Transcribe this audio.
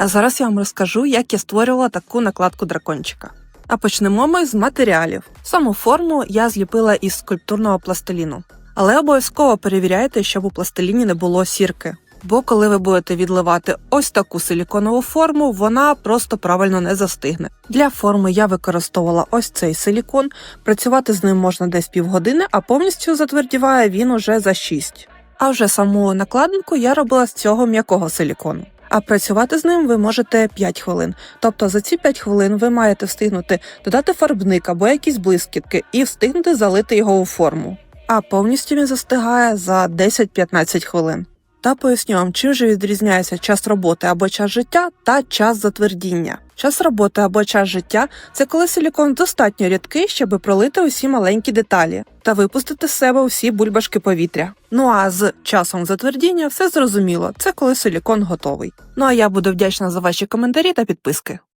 А зараз я вам розкажу, як я створювала таку накладку дракончика. А почнемо ми з матеріалів. Саму форму я зліпила із скульптурного пластиліну. Але обов'язково перевіряйте, щоб у пластиліні не було сірки. Бо коли ви будете відливати ось таку силіконову форму, вона просто правильно не застигне. Для форми я використовувала ось цей силікон. Працювати з ним можна десь півгодини, а повністю затвердіває він уже за 6. А вже саму накладинку я робила з цього м'якого силікону. А працювати з ним ви можете 5 хвилин. Тобто за ці 5 хвилин ви маєте встигнути додати фарбник або якісь блискітки і встигнути залити його у форму. А повністю він застигає за 10-15 хвилин. Та поясню вам, чим же відрізняється час роботи або час життя та час затвердіння. Час роботи або час життя це коли силікон достатньо рідкий, щоб пролити усі маленькі деталі та випустити з себе усі бульбашки повітря. Ну а з часом затвердіння все зрозуміло, це коли силікон готовий. Ну а я буду вдячна за ваші коментарі та підписки.